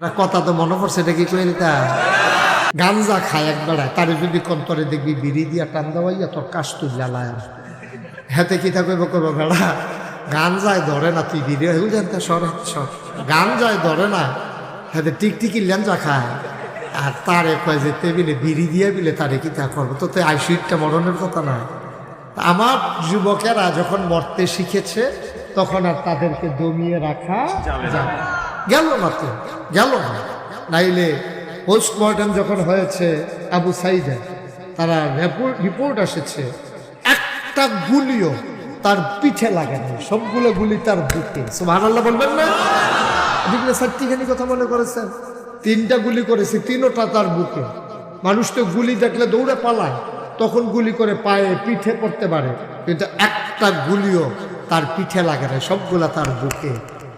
কথা তো মনে পড়ছে, এটা কি করে দিতা গাঞ্জা খায় একবার, তারে যদি কন্তরে দেখবি বিড়ি দিয়া টান দেওয়াইয়া তোর কাশ তুলিয়া লায় হেতে কি থাকবে করব বেড়া? গাঞ্জায় ধরে না, তুই বিড়ি হয়ে জানতে সর সর। গাঞ্জায় ধরে না হেতে টিকটিকি ল্যাঞ্জা খায়। আর তারে কয় যে টেবিলে বিড়ি দিয়ে বিলে তারে কি তা করব? তো তো আইসুইটটা মরণের কথা না। আমার যুবকেরা যখন মরতে শিখেছে, তখন আর তাদেরকে দমিয়ে রাখা যাবে। গেল তো গেল না নাইলে পোস্টমর্টম যখন হয়েছে আবু সাইদে, তারা রিপোর্ট এসেছে একটা গুলিও তার পিঠে লাগে না সবগুলো গুলি তার বুকে। সুবহানাল্লাহ বলবেন না? আপনি সাতটিখানি কথা মনে করেছেন? তিনটা গুলি করেছে, তিনোটা তার বুকে। মানুষ তো গুলি দেখলে দৌড়ে পালায়, তখন গুলি করে পায়ে পিঠে পড়তে পারে। কিন্তু একটা গুলিও তার পিঠে লাগে না সবগুলা তার বুকে।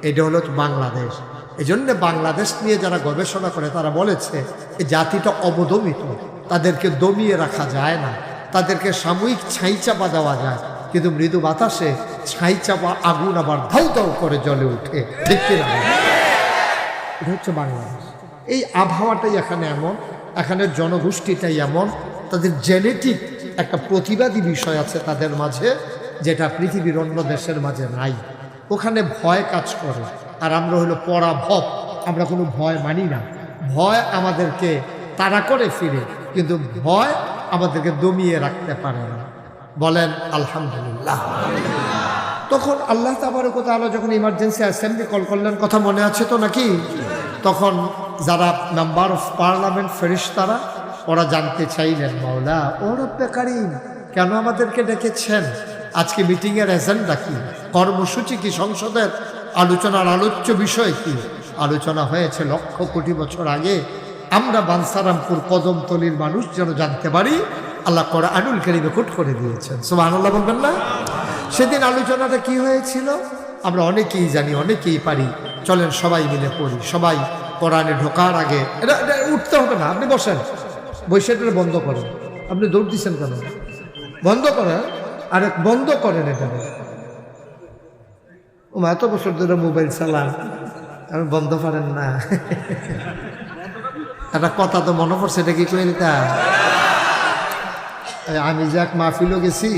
এটা হলো বাংলাদেশ। এই জন্য বাংলাদেশ নিয়ে যারা গবেষণা করে, তারা বলেছে এই জাতিটা অবদমিত। তাদেরকে দমিয়ে রাখা যায় না। তাদেরকে সাময়িক ছাই চাপা দেওয়া যায়। কিন্তু মৃদু বাতাসে ছাই চাপা আগুন আবার ধাউ ধাউ করে জ্বলে উঠে দেখতে লাগে এটা হচ্ছে বাংলাদেশ। এই আবহাওয়াটাই এখানে এমন, এখানে জনগোষ্ঠীটাই এমন, তাদের জেনেটিক একটা প্রতিবাদী বিষয় আছে তাদের মাঝে, যেটা পৃথিবীর অন্য দেশের মাঝে নাই। ওখানে ভয় কাজ করে। আর আমরা হলো পরাভব। আমরা কোনো ভয় মানি না। ভয় আমাদেরকে তাড়া করে ফিরে, কিন্তু ভয় আমাদেরকে দমিয়ে রাখতে পারে না। বলেন, আলহামদুলিল্লাহ। তখন আল্লাহ তাবারক তাআলা যখন ইমার্জেন্সি অ্যাসেম্বলি কল করলেন, কথা মনে আছে তো নাকি? তখন যারা মেম্বার অফ পার্লামেন্ট ফেরিস্তারা, ওরা জানতে চাইলেন, মাওলা, ও রব্বে কারিম, কেন আমাদেরকে ডেকেছেন? আজকে মিটিংয়ের এজেন্ডা কি? কর্মসূচি কি সংসদের আলোচনার আলোচ্য বিষয় কি? আলোচনা হয়েছে লক্ষ কোটি বছর আগে। আমরা বানসারামপুর কদমতলির মানুষ, যেন জানতে পারি, আল্লাহ করা আনুল কারিমে কুট করে দিয়েছেন। সুবাহ আল্লাহ বলবেন না? সেদিন আলোচনাটা কি হয়েছিল? আমরা অনেকেই জানি, অনেকেই পারি। চলেন সবাই মিলে পড়ি। সবাই কোরআনে ঢোকার আগে এটা এটা উঠতে হবে না, আপনি বসেন। বসে এটা বন্ধ করেন। আপনি দৌড় দিচ্ছেন কেন? বন্ধ করেন? আরে বন্ধ করেন এটা। মা, এত বছর ধরে মোবাইল চালান আমি বন্ধ করেন না। একটা কথা তো মনে পড়ছে এটা কি নিতা এই আমি যাক মাহফিলও গেছি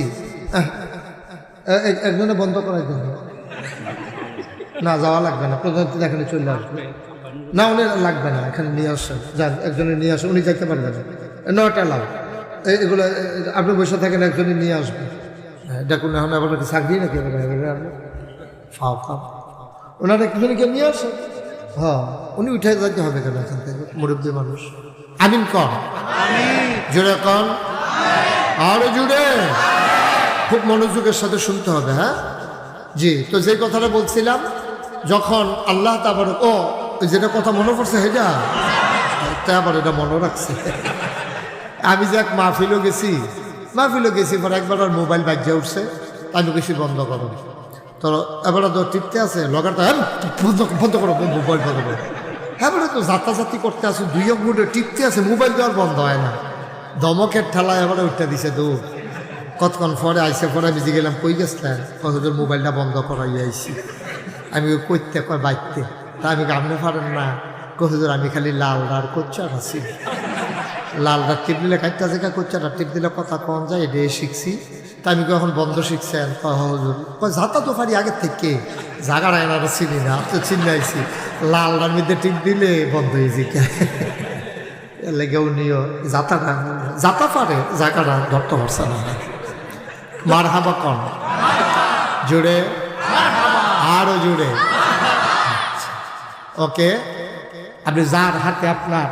একজনে বন্ধ করাই দেন না যাওয়া লাগবে না প্রধানমন্ত্রী এখানে চলে আসবে। না উনি লাগবে না এখানে নিয়ে আসেন। যান একজনে নিয়ে আসেন উনি যাইতে পারবেন। না নটা লাভ এগুলো আপনি বসে থাকেন একজনে নিয়ে আসবে। দেখুন এখন আবার চাকরি নাকি? ফাও ফাও। ওনারা একজনকে নিয়ে আসেন হ্যাঁ উনি উঠে যাইতে হবে কেন এখান থেকে? মুরব্বী মানুষ। আমিন কন জোরে কন আরও জুড়ে। খুব মনোযোগের সাথে শুনতে হবে হ্যাঁ? জি, তো যে কথাটা বলছিলাম, যখন আল্লাহ তারপর ও যেটা কথা মনে পড়ছে সেটা তা আবার এটা মনে রাখছে। আমি যে এক মাহফিলও গেছি মাহফিলও গেছি, পরে একবার আর মোবাইল বাজ্যা উঠছে আমি গেছি বন্ধ করো। তো এবার তো টিপতে আছে লগাটা হ্যাঁ বন্ধ বন্ধ করো মোবাইল বন্ধ করো। হ্যাঁ বলে তো যাত্রাযাত্রী করতে আছে, দুই মুঠে টিপতে আছে, মোবাইল আর বন্ধ হয় না। দমকের ঠেলায় এবারে উঠতে দিছে দৌড় কতক্ষণ পরে আইসে, পরে আমি গেলাম, কই গেছিলেন কতজন মোবাইলটা বন্ধ করাই আইসি। আমি কইতে কয় বাইতে? তা আমি গামলে পারেন না। কতজন আমি খালি লাল আর কোচ্চার আছি। লাল রাত টিপ দিলে কাটতে আছে কোচ্চার টিপ দিলে কথা কম যায় এটা শিখছি। তা আমি কখন বন্ধ শিখছেন হুজুর যাতা তো পারি আগের থেকে। জাগার আয়নারা চিনি না তো চিনাইছি লাল মধ্যে টিপ দিলে বন্ধ হয়েছে এর লেগে উনিও যাতাটা যাতা পারে জায়গাটা ধরতে পারছে না। মার হাবা কন। জুড়ে। আরও জুড়ে। ওকে? আপনি যার হাতে আপনার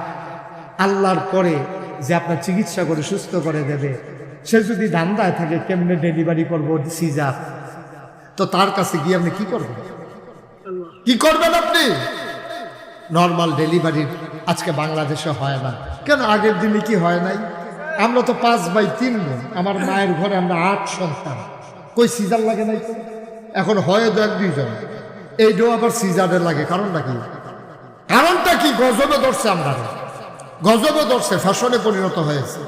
আল্লাহর পরে যে আপনার চিকিৎসা করে, সুস্থ করে দেবে সে যদি দান্দায় থাকে, কেমনে ডেলিভারি করব? সিজার তো তার কাছে গিয়ে আপনি কি করবেন? কি করবেন আপনি? নর্মাল ডেলিভারি আজকে বাংলাদেশে হয় না। কেন আগের দিনে কি হয় নাই? আমরা তো পাঁচ বাই তিন বোন। আমার মায়ের ঘরে আমরা আট সন্তান। কই সিজার লাগে নাই? এখন হয় দু এক দুইজন এইটাও আবার সিজারের লাগে, কারণটা কি? কারণটা কি? গজবে ধরছে আমরা গজবে ধরছে, ফ্যাশনে পরিণত হয়েছে।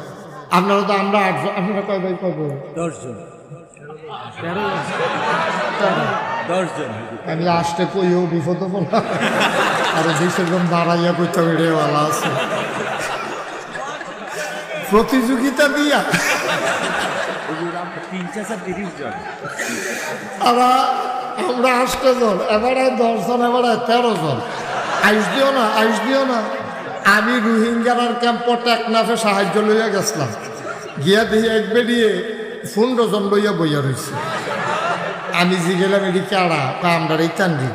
আপনারা তো আমরা আটজন আপনারা কয় ভাই কয় দশজন। দশজন। আমি আসতে কইও বিপদ বললাম আরও দেশের রকম বাড়াইয়া কইতে রেওয়ালা আছে। প্রতিযোগিতা দিয়া। আমরা আমরা আটটা জন এবারে দশ জন এবারে তেরো জন। আইস দিও না আইস দিও না। আমি রোহিঙ্গার ক্যাম্প টেকনাফে সাহায্য লইয়া গেছিলাম। গিয়া দিয়ে এক বেরিয়ে পনেরো জন লইয়া বইয়া রয়েছে আমি যে গেলাম, এটি কাড়া? তা আমরা এই চান্দি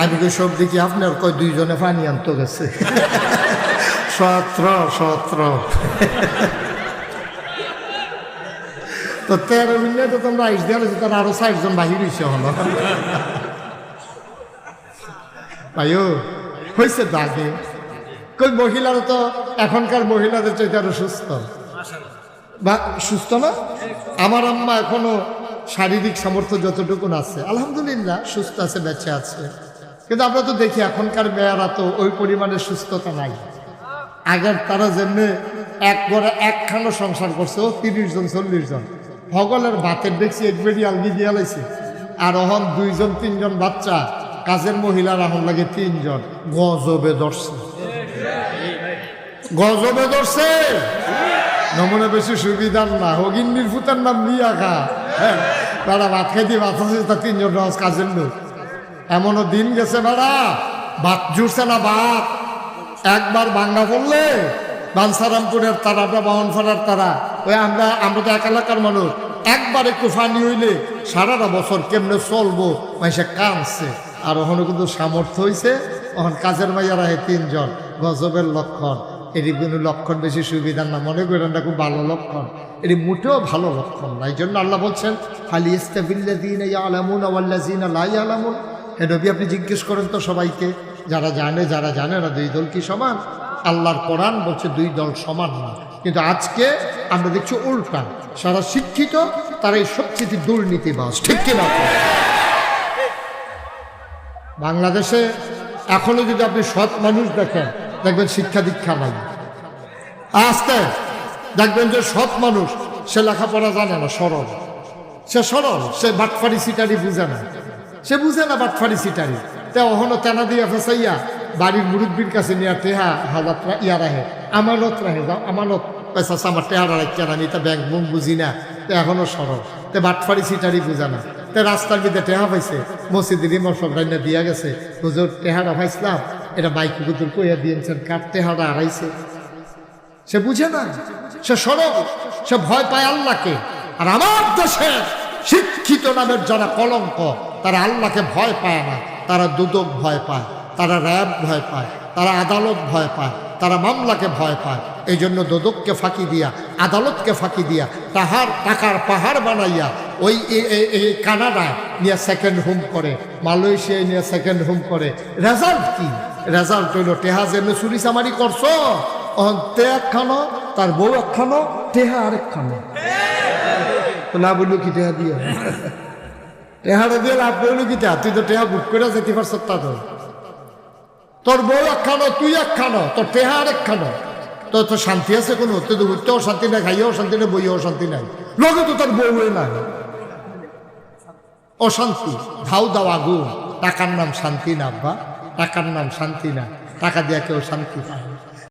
আমি কই, সব দেখি আপনার কয়, দুইজনে পানি আনতে গেছে। সত্র সত্র। তো তেরো মিনিটে তো তোমরা আইস দেওয়া রয়েছে তার আরও ষাট জন বাহির হয়েছে হলো ভাইও হয়েছে দাগে কই মহিলারা তো এখনকার মহিলাদের চাইতে আরও সুস্থ। বা সুস্থ না? আমার আম্মা এখনও শারীরিক সামর্থ্য যতটুকু আছে আলহামদুলিল্লাহ সুস্থ আছে বেঁচে আছে। কিন্তু আমরা তো দেখি এখনকার মেয়েরা তো ওই পরিমাণে সুস্থতা নাই। আগের তারা যেমনি এক করে একখানো সংসার করছে ও তিরিশ জন চল্লিশ জন। ভগলের ভাতের দেখছি একবারই আলগি দিয়ে লাইছে। আর অহন দুইজন তিনজন বাচ্চা কাজের মহিলার এখন লাগে তিনজন। গজবে ধরছে গজবে ধরছে। নমুনা বেশি সুবিধার না। হগিন্নির ফুতার নাম নিয়ে খা হ্যাঁ তারা ভাত খাইতে ভাত আছে তা তিনজন রস কাজের লোক। এমনও দিন গেছে বেড়া ভাত জুড়ছে না ভাত? একবার বাঙ্গা পড়লে বানসারামপুরের তারাটা বাহনফাড়ার তারা। ওই আমরা আমরা তো এক এলাকার মানুষ। একবার একটু ফানি হইলে সারাটা বছর কেমনে চলবো? মাইসে কাঁদছে। আর ওখানে কিন্তু সামর্থ্য হইছে। ওখান কাজের মাইয়ারা তিনজন। গজবের লক্ষণ। এটি কোনো লক্ষণ বেশি সুবিধার না। মনে করেন না খুব ভালো লক্ষণ। এটি মোটেও ভালো লক্ষণ না। এই জন্য আল্লাহ বলছেন খালি ইস্তাবিল্লাদিন আলামুন আওয়াল্লাজিন লাই আলামুন হে আপনি জিজ্ঞেস করেন তো সবাইকে, যারা জানে যারা জানে না, দুই দল কি সমান? আল্লাহর কোরআন বলছে দুই দল সমান না। কিন্তু আজকে আমরা দেখছি উল্টা। সারা শিক্ষিত, তারা এই সবচেয়ে দুর্নীতিবাজ। ঠিক কিনা বাংলাদেশে এখনও যদি আপনি সৎ মানুষ দেখেন দেখবেন শিক্ষা দীক্ষা নাই। আস্তে, দেখবেন যে সৎ মানুষ, সে লেখাপড়া জানে না, সরল। সে সরল, সে বাটফারি সিটারি বুঝে না। সে বুঝে না বাটফারি সিটারি। তে অহনো তেনা দিয়া ফেসাইয়া, বাড়ির মুরব্বীর কাছে নিয়ে টেহা হাজার ইয়া রাহে, আমানত রাহে যাও আমানত পয়সা আমার টেহারা রাখছে না তা ব্যাংক মুখ বুঝি না, তে এখনও সরল। তে বাটফারি সিটারি বুঝে না। তে রাস্তার ভিতরে টেহা পাইছে, মসজিদের সব রান্না দিয়া গেছে, হুজুর টেহারা পাইছিলাম এটা বাইক কুকুর কইয়া দিয়েছেন কার টেহারা আড়াইছে সে বুঝে না সে সরল, সে ভয় পায় আল্লাহকে। আর আমার দেশের শিক্ষিত নামের যারা কলঙ্ক, তারা আল্লাহকে ভয় পায় না, তারা দুদক ভয় পায়, তারা র্যাব ভয় পায়, তারা আদালত ভয় পায়, তারা মামলাকে ভয় পায়। এই জন্য দোদককে ফাঁকি দিয়া আদালতকে ফাঁকি দিয়া, তাহার টাকার পাহাড় বানাইয়া ওই কানাডায় নিয়ে সেকেন্ড হোম করে, মালয়েশিয়ায় নিয়ে সেকেন্ড হোম করে। রেজাল্ট কি? রেজাল্ট হইল, টেহা যেমনি চুরি চামারি করছ তে একখানো তার বউ একখানো টেহা আরেকখানো তো না বলল কি টেহা দিয়ে? টেহাটা দিয়ে লাভ করল কি টেহা? তুই তো টেহা বুক করে যেতে পারছ তো তোর বউ একখানো তুই একখানো তোর টেহা আরেকখানো তোর তো শান্তি আছে কোনো? তো উঠতেও শান্তি নাই, খাইয়েও শান্তি নাই, বইয়েও শান্তি নাই। লগে তো তার বউ নাই। অশান্তি। ধাউ দাও আগুন। টাকার নাম শান্তি না, আব্বা। টাকার নাম শান্তি না। টাকা দিয়া কেউ শান্তি পায়